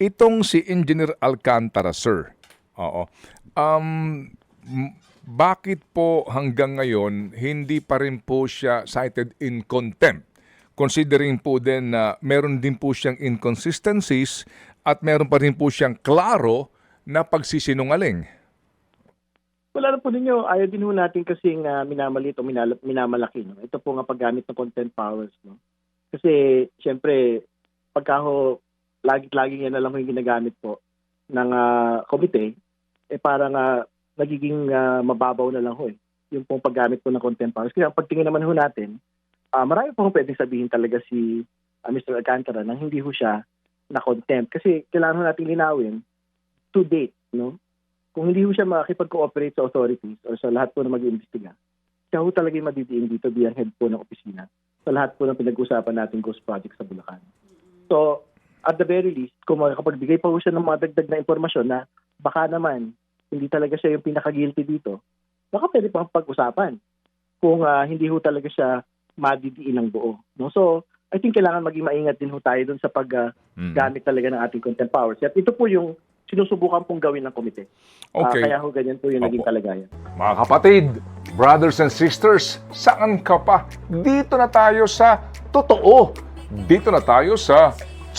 Itong si Engineer Alcantara, sir. Oo. Um, bakit po hanggang ngayon hindi pa rin po siya cited in contempt? Considering po din na meron din po siyang inconsistencies at meron pa rin po siyang klaro na pagsisinungaling. Wala na po ninyo, ayaw din ho natin kasing uh, minamalit o minal- minamalaki. No? Ito po nga paggamit ng content powers. No? Kasi, siyempre, pagka ho, lagi-lagi yan na lang yung ginagamit po ng ah, komite, eh parang ah, nagiging ah, mababaw na lang ho eh. Yung pong paggamit po ng content powers. Kaya pagtingin naman ho natin, ah, marami po pwedeng sabihin talaga si ah, Mr. Alcantara na hindi ho siya na contempt. Kasi kailangan ho natin linawin to date, no? kung hindi ho siya makakipag-cooperate sa authorities or sa lahat po na mag-iimbestiga, siya ho talaga yung madidiin dito bilang head po ng opisina sa lahat po ng pinag-usapan natin ghost project sa Bulacan. So, at the very least, kung makapagbigay pa siya ng mga dagdag na impormasyon na baka naman hindi talaga siya yung pinaka-guilty dito, baka pwede pang pag-usapan kung ah, hindi ho talaga siya madidiin ng buo. No? So, I think kailangan maging maingat din ho tayo dun sa paggamit talaga ng ating content powers. At ito po yung sinusubukan pong gawin ng komite. Ah, Okay. kaya ho ganyan po yung naging Opo. kalagayan. Mga kapatid, brothers and sisters, saan ka pa? Dito na tayo sa totoo. Dito na tayo sa